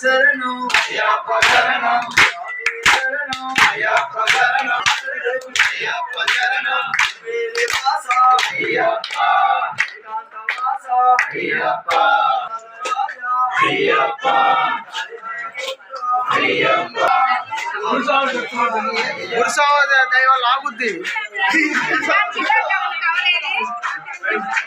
శరణం అయ్యప్ప. శరణం శరణం అయ్యప్ప శరణం అయ్యప్ప. శరణం వీరవాస అయ్యప్ప ఏకాంతవాస అయ్యప్ప అయ్యప్ప అయ్యప్ప పురుషావ దైవం లాగుద్ది అయ్యప్ప స్వామి స్వామి పాదాల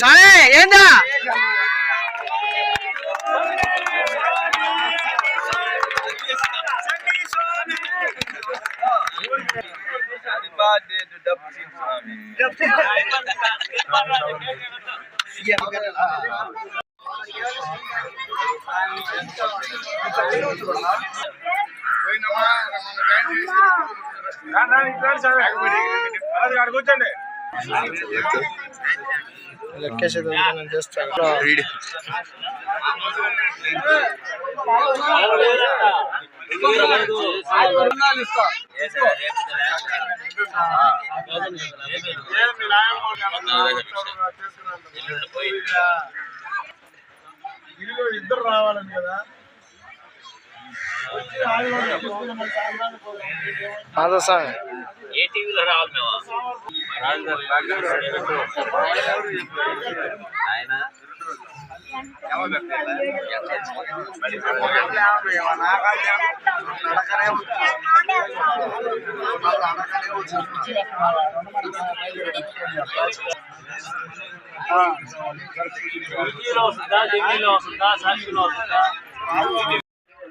సాయ్ ఏందా? కూర్చోండి లెక్కేసేది నేను చేస్తాను ఇల్లు వచ్చి ఆదివారం చూసుకుని మన సాయంత్రానికి పోదాం. అదే సాంగ్ ఏ టీవీలో రావాలి మేము ఆయన ఢిల్లీలో వస్తుందా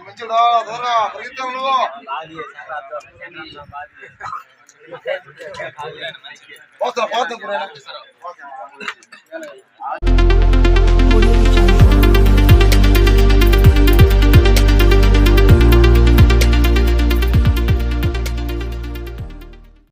మంచిడా రావాలా దూరా నువ్వు. பாத்திரம் பாத்திரம் கூட